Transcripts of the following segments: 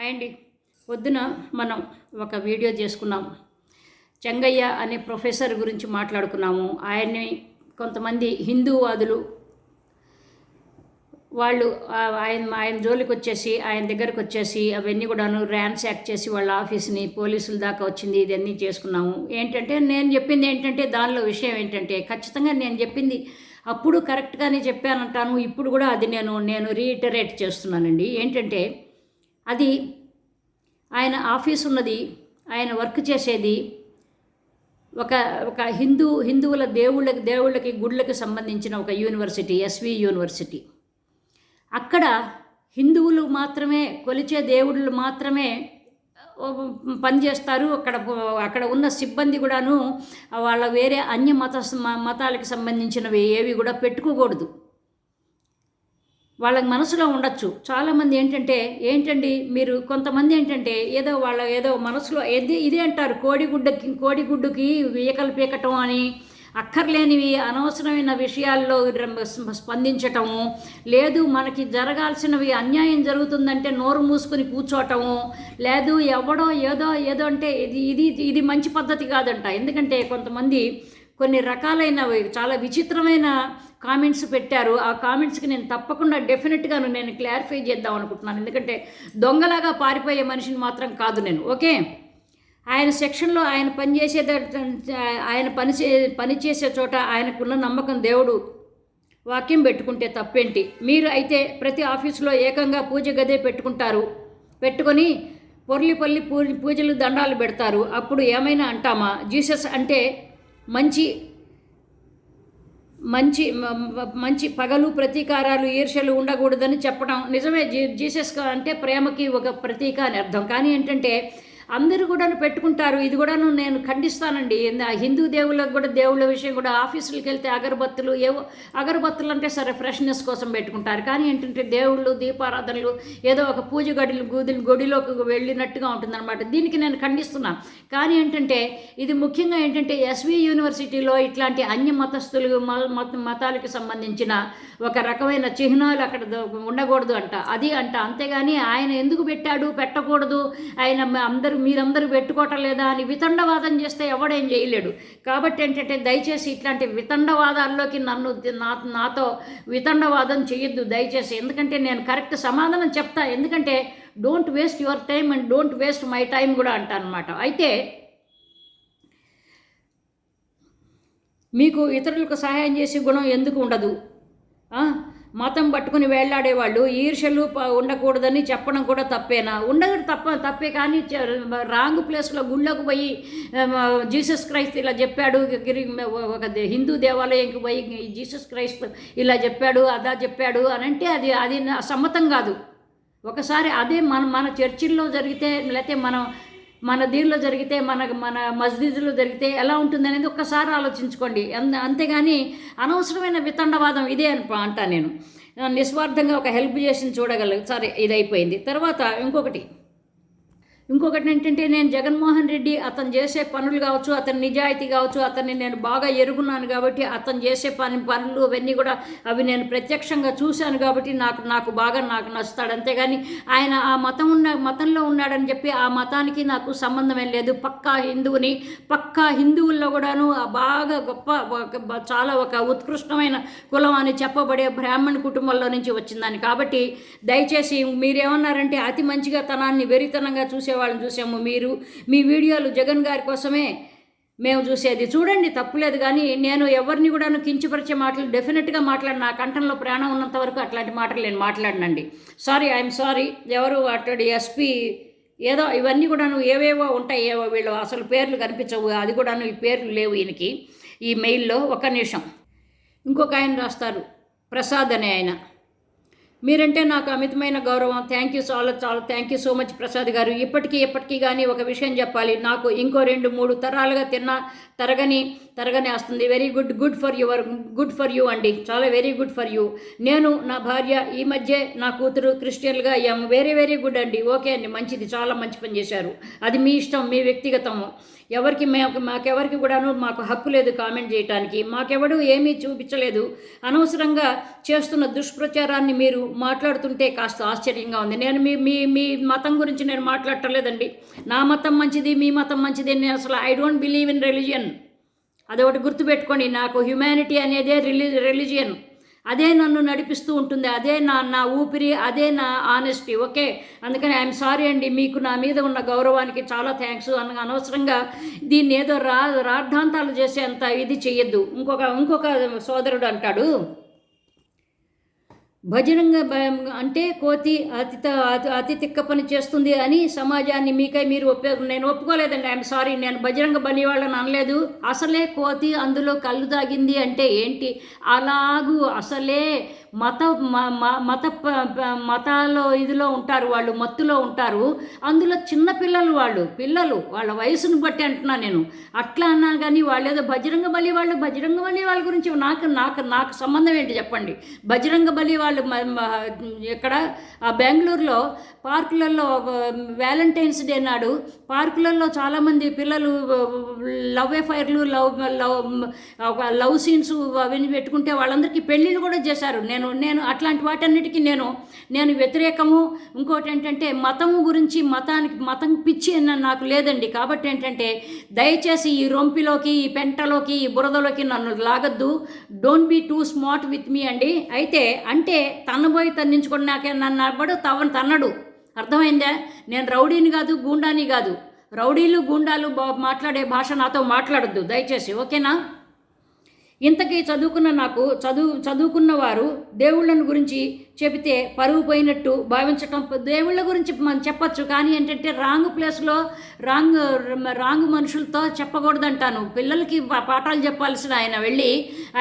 Hi అండి. పొద్దున మనం ఒక వీడియో చేసుకున్నాం. చెంగయ్య అనే ప్రొఫెసర్ గురించి మాట్లాడుకున్నాము. ఆయన్ని కొంతమంది హిందూవాదులు వాళ్ళు ఆయన ఆయన జోలికి వచ్చేసి ఆయన దగ్గరకు వచ్చేసి అవన్నీ కూడాను ర్యాన్స్ యాక్ట్ చేసి వాళ్ళ ఆఫీస్ని పోలీసుల దాకా వచ్చింది. ఇదన్నీ చేసుకున్నాము. ఏంటంటే నేను చెప్పింది ఏంటంటే దానిలో విషయం ఏంటంటే ఖచ్చితంగా నేను చెప్పింది అప్పుడు కరెక్ట్గానే చెప్పానంటాను. ఇప్పుడు కూడా అది నేను నేను రీఇటరేట్ చేస్తున్నానండి. ఏంటంటే అది ఆయన ఆఫీస్ ఉన్నది ఆయన వర్క్ చేసేది. ఒక ఒక హిందూ హిందువుల దేవుళ్ళకి దేవుళ్ళకి గుళ్ళకి సంబంధించిన ఒక యూనివర్సిటీ ఎస్వి యూనివర్సిటీ. అక్కడ హిందువులు మాత్రమే కొలిచే దేవుళ్ళు మాత్రమే పనిచేస్తారు. అక్కడ అక్కడ ఉన్న సిబ్బంది కూడాను వాళ్ళ వేరే అన్య మత మతాలకు సంబంధించినవి ఏవి కూడా పెట్టుకోకూడదు. వాళ్ళకి మనసులో ఉండొచ్చు. చాలామంది ఏంటంటే ఏంటండి మీరు కొంతమంది ఏంటంటే ఏదో వాళ్ళ ఏదో మనసులో ఏది ఇదే అంటారు కోడిగుడ్డకి కోడిగుడ్డుకి ఈకలు పీకటం అని అక్కర్లేనివి అనవసరమైన విషయాల్లో స్పందించటము లేదు మనకి జరగాల్సినవి అన్యాయం జరుగుతుందంటే నోరు మూసుకొని కూర్చోవటము లేదు ఎవడో ఏదో ఏదో అంటే ఇది ఇది ఇది మంచి పద్ధతి కాదంట. ఎందుకంటే కొంతమంది కొన్ని రకాలైనవి చాలా విచిత్రమైన కామెంట్స్ పెట్టారు. ఆ కామెంట్స్కి నేను తప్పకుండా డెఫినెట్గాను నేను క్లారిఫై చేద్దాం అనుకుంటున్నాను. ఎందుకంటే దొంగలాగా పారిపోయే మనిషిని మాత్రం కాదు నేను. ఓకే? ఆయన సెక్షన్లో ఆయన పనిచేసే ఆయన పని చే పని చేసే చోట ఆయనకున్న నమ్మకం దేవుడు వాక్యం పెట్టుకుంటే తప్పేంటి? మీరు అయితే ప్రతి ఆఫీసులో ఏకంగా పూజ గదే పెట్టుకుంటారు. పెట్టుకొని పొర్లి పల్లి పూజలు దండాలు పెడతారు. అప్పుడు ఏమైనా అంటామా? జీసస్ అంటే మంచి మంచి మంచి పగలు ప్రతీకారాలు ఈర్షలు ఉండకూడదని చెప్పడం నిజమే. జీ జీసస్ అంటే ప్రేమకి ఒక ప్రతీక అని అర్థం. కానీ ఏంటంటే అందరూ కూడా పెట్టుకుంటారు. ఇది కూడాను నేను ఖండిస్తానండి. ఆ హిందూ దేవుళ్ళకు కూడా దేవుళ్ళ విషయం కూడా ఆఫీసులకు వెళ్తే అగరబత్తులు ఏవో అగరబత్తులు అంటే సరే ఫ్రెష్నెస్ కోసం పెట్టుకుంటారు. కానీ ఏంటంటే దేవుళ్ళు దీపారాధనలు ఏదో ఒక పూజ గడిలు గూదులు గుడిలోకి వెళ్ళినట్టుగా ఉంటుందన్నమాట. దీనికి నేను ఖండిస్తున్నాను కానీ ఏంటంటే ఇది ముఖ్యంగా ఏంటంటే ఎస్వి యూనివర్సిటీలో ఇట్లాంటి అన్య మతస్థులు మ- మత మతాలకు సంబంధించిన ఒక రకమైన చిహ్నాలు అక్కడ ఉండకూడదు అంట. అది అంట. అంతేగాని ఆయన ఎందుకు పెట్టాడు? పెట్టకూడదు. ఆయన అందరూ మీరందరూ పెట్టుకోవటం లేదా అని వితండవాదం చేస్తే ఎవడేం చేయలేడు. కాబట్టి ఏంటంటే దయచేసి ఇట్లాంటి వితండవాదాల్లోకి నన్ను నా నాతో వితండవాదం చేయొద్దు దయచేసి. ఎందుకంటే నేను కరెక్ట్ సమాధానం చెప్తా. ఎందుకంటే don't waste your time and don't waste my time కూడా అంటానమాట. అయితే మీకు ఇతరులకు సహాయం చేసే గుణం ఎందుకు ఉండదు? మతం పట్టుకుని వేళ్ళాడేవాళ్ళు ఈర్షలు ఉండకూడదని చెప్పడం కూడా తప్పేనా? ఉండదు తప్ప తప్పే కానీ రాంగ్ ప్లేస్లో గుళ్ళకు పోయి జీసస్ క్రైస్త్ ఇలా చెప్పాడు గిరి ఒక హిందూ దేవాలయంకి పోయి జీసస్ క్రైస్త్ ఇలా చెప్పాడు అదా చెప్పాడు అని అంటే అది అది సమ్మతం కాదు. ఒకసారి అదే మన మన చర్చిల్లో జరిగితే లేకపోతే మనం మన దీనిలో జరిగితే మన మన మస్జిద్లో జరిగితే ఎలా ఉంటుంది అనేది ఒక్కసారి ఆలోచించుకోండి. అంతేగాని అనవసరమైన వితండవాదం ఇదే అని అంటా నేను. నిస్వార్థంగా ఒక హెల్ప్ చేసి చూడగల సరే ఇది అయిపోయింది తర్వాత ఇంకొకటి. ఇంకొకటి ఏంటంటే నేను జగన్మోహన్ రెడ్డి అతను చేసే పనులు కావచ్చు అతని నిజాయితీ కావచ్చు అతన్ని నేను బాగా ఎరుగున్నాను కాబట్టి అతను చేసే పని పనులు అవన్నీ కూడా అవి నేను ప్రత్యక్షంగా చూశాను కాబట్టి నాకు నాకు బాగా నాకు నచ్చుతాడు. అంతేగాని ఆయన ఆ మతం ఉన్న మతంలో ఉన్నాడని చెప్పి ఆ మతానికి నాకు సంబంధం ఏం లేదు. పక్కా హిందువుని పక్కా హిందువుల్లో కూడాను బాగా గొప్ప చాలా ఒక ఉత్కృష్టమైన కులం అని చెప్పబడే బ్రాహ్మణ కుటుంబంలో నుంచి వచ్చిందని కాబట్టి దయచేసి మీరేమన్నారంటే అతి మంచిగా తనాన్ని వెరితనంగా వాళ్ళని చూసాము మీరు. మీ వీడియోలు జగన్ గారి కోసమే మేము చూసేది. చూడండి తప్పులేదు కానీ నేను ఎవరిని కూడా కించపరిచే మాటలు డెఫినెట్గా మాట్లాడిన నా కంఠంలో ప్రాణం ఉన్నంత వరకు అట్లాంటి మాటలు నేను మాట్లాడినండి. సారీ ఐఎమ్ సారీ ఎవరు అట్లాడు ఎస్పీ ఏదో ఇవన్నీ కూడాను ఏవేవో ఉంటాయి ఏవో వీళ్ళు అసలు పేర్లు కనిపించవు. అది కూడాను ఈ పేర్లు లేవు ఈయనకి. ఈ మెయిల్లో ఒక నిమిషం. ఇంకొక ఆయన రాస్తారు. ప్రసాద్ అనే ఆయన. మీరంటే నాకు అమితమైన గౌరవం. థ్యాంక్ యూ చాలా చాలా thank you so much Prasad గారు. ఇప్పటికీ ఇప్పటికీ కానీ ఒక విషయం చెప్పాలి. నాకు ఇంకో రెండు మూడు తరాలుగా తిన్న తరగని తరగని వస్తుంది. Very good good for your good for you అండి. చాలా వెరీ గుడ్ ఫర్ యూ నేను నా భార్య ఈ మధ్య నా కూతురు క్రిస్టియన్గా అయ్యాము. వెరీ వెరీ గుడ్ అండి. ఓకే అండి. మంచిది. చాలా మంచి పని చేశారు. అది మీ ఇష్టం మీ వ్యక్తిగతము. ఎవరికి మాకు మాకెవరికి కూడాను మాకు హక్కు లేదు కామెంట్ చేయటానికి. మాకెవడు ఏమీ చూపించలేదు. అనవసరంగా చేస్తున్న దుష్ప్రచారాన్ని మీరు మాట్లాడుతుంటే కాస్త ఆశ్చర్యంగా ఉంది. నేను మీ మీ మీ మతం గురించి నేను మాట్లాడటలేదండి. నా మతం మంచిది మీ మతం మంచిది నేను అసలు I don't believe in religion అదొకటి గుర్తుపెట్టుకోండి. నాకు హ్యుమానిటీ అనేదే రిలి రిలీజియన్ అదే నన్ను నడిపిస్తూ ఉంటుంది అదే నా నా ఊపిరి అదే నా ఆనెస్టీ ఓకే? అందుకని ఐఎమ్ సారీ అండి మీకు నా మీద ఉన్న గౌరవానికి చాలా థ్యాంక్స్ అన్న అనవసరంగా దీన్ని ఏదో రా రార్థాంతాలు చేసేంత ఇది చెయ్యొద్దు. ఇంకొక ఇంకొక సోదరుడు అంటాడు భజనంగ బ- అంటే కోతి అతి అతి- తిక్క పని చేస్తుంది అని సమాజాన్ని మీకై మీరు ఒప్పే నేను ఒప్పుకోలేదండి. ఐఎమ్ సారీ నేను బజరంగ బలి వాళ్ళని అనలేదు. అసలే కోతి అందులో కళ్ళు తాగింది అంటే ఏంటి? అలాగూ అసలే మత మత ప- మతాల్లో ఇదిలో ఉంటారు వాళ్ళు మత్తులో ఉంటారు. అందులో చిన్న పిల్లలు వాళ్ళు పిల్లలు వాళ్ళ వయసును బట్టి అంటున్నా నేను. అట్లా అన్నా కానీ వాళ్ళు ఏదో బజరంగ బలి వాళ్ళు బజరంగ బలి వాళ్ళ గురించి నాకు నాకు నాకు సంబంధం ఏంటి చెప్పండి? బజరంగ బలి వాళ్ళు ఇక్కడ ఆ బెంగళూరులో పార్కులలో వ్యాలంటైన్స్ డే నాడు పార్కులలో చాలామంది పిల్లలు లవ్ ఎఫైర్లు లవ్ లవ్ లవ్ సీన్స్ అవన్నీ పెట్టుకుంటే వాళ్ళందరికీ పెళ్ళిళ్ళు కూడా చేశారు. నేను నేను అట్లాంటి వాటన్నిటికీ నేను నేను వ్యతిరేకము. ఇంకోటి ఏంటంటే మతం గురించి మతానికి మతం పిచ్చి నాకు లేదండి. కాబట్టి ఏంటంటే దయచేసి ఈ రొంపిలోకి ఈ పెంటలోకి ఈ బురదలోకి నన్ను లాగద్దు. Don't be too smart with me అండి. అయితే అంటే తన్నబోయి తన్నించుకొని నాకే నన్ను అవ్వడు తవను తన్నడు. అర్థమైందా? నేను రౌడీని కాదు గూండాని కాదు. రౌడీలు గూండాలు బా మాట్లాడే భాష నాతో మాట్లాడొద్దు. దయచేసి ఓకేనా? ఇంతకీ చదువుకున్న నాకు చదువు చదువుకున్న వారు దేవుళ్ళను గురించి చెబితే పరువు పోయినట్టు భావించటం. దేవుళ్ళ గురించి మనం చెప్పచ్చు కానీ ఏంటంటే రాంగ్ ప్లేస్లో రాంగ్ రాంగ్ మనుషులతో చెప్పకూడదంటాను. పిల్లలకి పాఠాలు చెప్పాల్సిన ఆయన వెళ్ళి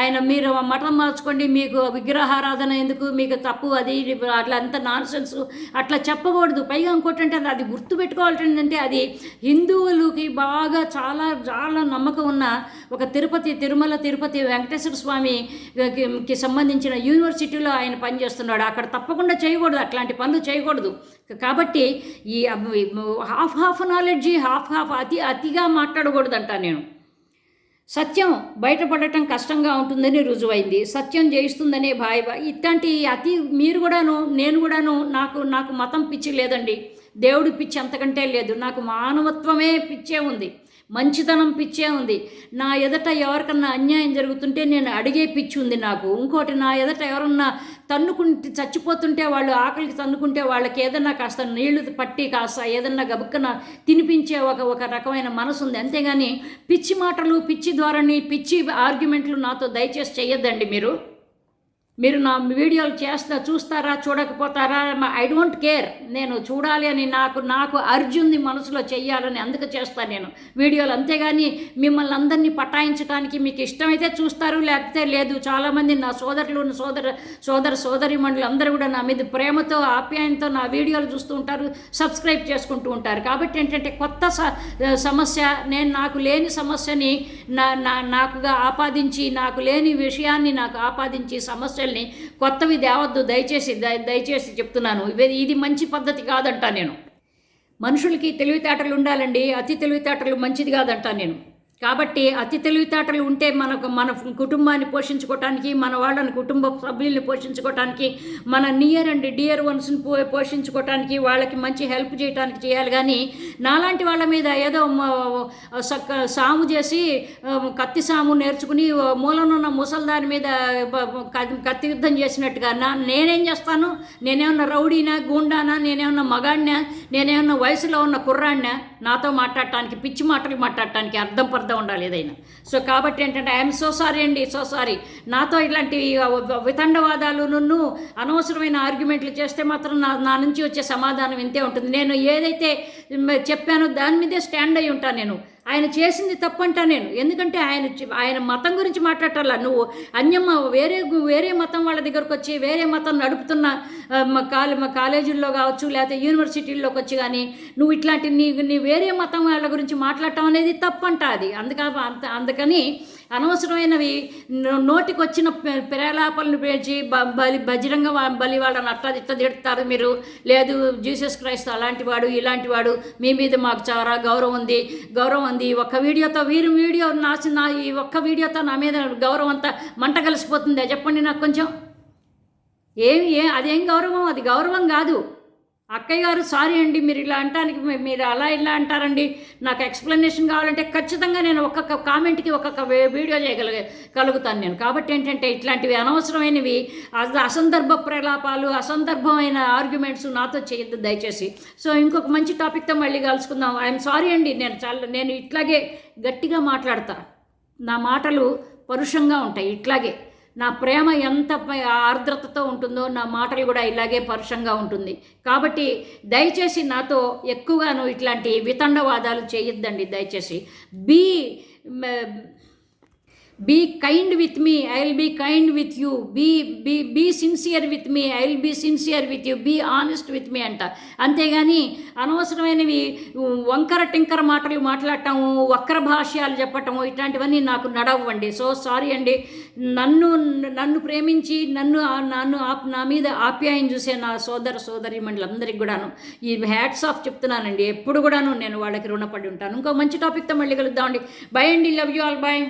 ఆయన మీరు మఠం మార్చుకోండి మీకు విగ్రహారాధన ఎందుకు మీకు తప్పు అది అట్లా అంత నాన్సెన్స్ అట్లా చెప్పకూడదు. పైగా ఇంకోటంటే అది గుర్తుపెట్టుకోవాలి ఏంటంటే అది హిందువులకి బాగా చాలా చాలా నమ్మకం ఉన్న ఒక తిరుపతి తిరుమల తిరుపతి వెంకటేశ్వర స్వామికి సంబంధించిన యూనివర్సిటీలో ఆయన పనిచేస్తున్నాడు. అక్కడ తప్పకుండా చేయకూడదు అట్లాంటి పనులు చేయకూడదు. కాబట్టి ఈ half half knowledge half half అతి అతిగా మాట్లాడకూడదంట నేను. సత్యం బయటపడటం కష్టంగా ఉంటుందని రుజువైంది. సత్యం జయిస్తుందనే భాయ ఇట్లాంటి అతి మీరు కూడాను నేను కూడాను నాకు నాకు మతం పిచ్చి లేదండి. దేవుడి పిచ్చి అంతకంటే లేదు. నాకు మానవత్వమే పిచ్చే ఉంది. మంచితనం పిచ్చే ఉంది. నా ఎదట ఎవరికన్నా అన్యాయం జరుగుతుంటే నేను అడిగే పిచ్చి ఉంది నాకు. ఇంకోటి నా ఎదట ఎవరన్నా తన్నుకుంటే చచ్చిపోతుంటే వాళ్ళు ఆకలికి తన్నుకుంటే వాళ్ళకి ఏదన్నా కాస్త నీళ్ళు పట్టి కాస్త ఏదన్నా గబుక్కన తినిపించే ఒక ఒక రకమైన మనసు ఉంది. అంతేగాని పిచ్చి మాటలు పిచ్చి ధోరణి పిచ్చి ఆర్గ్యుమెంట్లు నాతో దయచేసి చేయొద్దండి మీరు. మీరు నా వీడియోలు చేస్తా చూస్తారా చూడకపోతారా ఐ డోంట్ కేర్ నేను చూడాలి అని నాకు నాకు అర్జుంది మనసులో చెయ్యాలని అందుకు చేస్తాను నేను. వీడియోలు అంతేగాని మిమ్మల్ని అందరినీ పటాయించడానికి మీకు ఇష్టమైతే చూస్తారు లేకపోతే లేదు. చాలామంది నా సోదరులు సోదర సోదర సోదరి మండలి అందరూ కూడా నా మీద ప్రేమతో ఆప్యాయంతో నా వీడియోలు చూస్తూ ఉంటారు సబ్స్క్రైబ్ చేసుకుంటూ ఉంటారు. కాబట్టి ఏంటంటే కొత్త స- సమస్య నేను నాకు లేని సమస్యని నా నా నాకుగా ఆపాదించి నాకు లేని విషయాన్ని నాకు ఆపాదించి సమస్య సమస్యల్ని కొత్తవి తేవద్దు దయచేసి దయచేసి చెప్తున్నాను. ఇవి- ఇది మంచి పద్ధతి కాదంట నేను. మనుషులకి తెలివితేటలు ఉండాలండి అతి తెలివితేటలు మంచిది కాదంట నేను. కాబట్టి అతి తెలివితేటలు ఉంటే మనకు మన కుటుంబాన్ని పోషించుకోవటానికి మన వాళ్ళని కుటుంబ సభ్యుల్ని పోషించుకోవటానికి మన నియర్ అండ్ డియర్ వన్స్ని పో పోషించుకోవటానికి వాళ్ళకి మంచి హెల్ప్ చేయడానికి చేయాలి. కానీ నాలాంటి వాళ్ళ మీద ఏదో సక్క సాము చేసి కత్తి సాము నేర్చుకుని మూలనున్న ముసల్దాని మీద కత్తి యుద్ధం చేసినట్టుగా నా నేనేం చేస్తాను? నేనేమన్నా రౌడీనా గూండానా నేనేమన్నా మగాడినా నేనేమన్నా వయసులో ఉన్న కుర్రాడినా? నాతో మాట్లాడటానికి పిచ్చి మాటలు మాట్లాడటానికి అర్థం పర్థం ఉండాలి ఏదైనా. సో కాబట్టి ఏంటంటే ఐఎమ్ సో సారీ అండి సో సారీ. నాతో ఇలాంటి వితండవాదాలు నన్ను అనవసరమైన ఆర్గ్యుమెంట్లు చేస్తే మాత్రం నా నా నుంచి వచ్చే సమాధానం ఇంతే ఉంటుంది. నేను ఏదైతే చెప్పానో దాని మీదే స్టాండ్ అయి ఉంటాను నేను. ఆయన చేసింది తప్పంటా నేను. ఎందుకంటే ఆయన ఆయన మతం గురించి మాట్లాడాల నువ్వు అన్యమ్మ వేరే వేరే మతం వాళ్ళ దగ్గరకు వచ్చి వేరే మతం నడుపుతున్న మా కాలే మా కాలేజీల్లో కావచ్చు లేకపోతే యూనివర్సిటీల్లోకి వచ్చి కానీ నువ్వు ఇట్లాంటి నీ నీ వేరే మతం వాళ్ళ గురించి మాట్లాడటం అనేది తప్పంట అది. అందుక అంత అందుకని అనవసరమైనవి. నోటికొచ్చిన నోటికి వచ్చిన ప్రేలాపలను పేర్చి బ- బలి బజరంగ వా- బలి వాళ్ళని అట్లా ఇట్లా తిడతారు మీరు. లేదు జీసస్ క్రైస్త్ అలాంటి వాడు ఇలాంటి వాడు మీ మీద మాకు చాలా గౌరవం ఉంది గౌరవం ఉంది. ఒక్క వీడియోతో వీరి వీడియో నాసి నా ఈ ఒక్క వీడియోతో నా మీద గౌరవం అంతా మంట కలిసిపోతుందే. చెప్పండి నాకు కొంచెం. ఏమి ఏ అదేం గౌరవం? అది గౌరవం కాదు. అక్కయ్య గారు సారీ అండి మీరు ఇలా అంటానికి మీరు అలా ఇలా అంటారండి. నాకు ఎక్స్ప్లెనేషన్ కావాలంటే ఖచ్చితంగా నేను ఒక్కొక్క కామెంట్కి ఒక్కొక్క వీడియో చేయగలిగే కలుగుతాను నేను. కాబట్టి ఏంటంటే ఇట్లాంటివి అనవసరమైనవి అసందర్భ ప్రలాపాలు అసందర్భమైన ఆర్గ్యుమెంట్స్ నాతో చేయొద్దు దయచేసి. సో ఇంకొక మంచి టాపిక్తో మళ్ళీ కలుసుకుందాం. ఐఎమ్ సారీ అండి నేను చాలా నేను ఇట్లాగే గట్టిగా మాట్లాడతా. నా మాటలు పరుషంగా ఉంటాయి ఇట్లాగే. నా ప్రేమ ఎంత ఆర్ద్రతతో ఉంటుందో నా మాటలు కూడా ఇలాగే పరుషంగా ఉంటుంది. కాబట్టి దయచేసి నాతో ఎక్కువగాను ఇట్లాంటి వితండవాదాలు చేయొద్దండి దయచేసి. Be be kind with me I will be kind with you be be be sincere with me I will be sincere with you be honest with me అంట. అంతేగాని అనవసరమైనవి వంకర టింకర మాటలు మాట్లాడటము వక్ర భాష్యాలు చెప్పటము ఇట్లాంటివన్నీ నాకు నడవండి. సో సారీ అండి. నన్ను నన్ను ప్రేమించి నన్ను నన్ను ఆప్ నా మీద ఆప్యాయం చూసే నా సోదర సోదరి మండలందరికీ కూడాను ఈ హ్యాట్స్ ఆఫ్ చెప్తున్నానండి. ఎప్పుడు కూడాను నేను వాళ్ళకి రుణపడి ఉంటాను. ఇంకో మంచి టాపిక్తో మళ్ళీ కలుద్దామండి. బై అండి. Love you all bye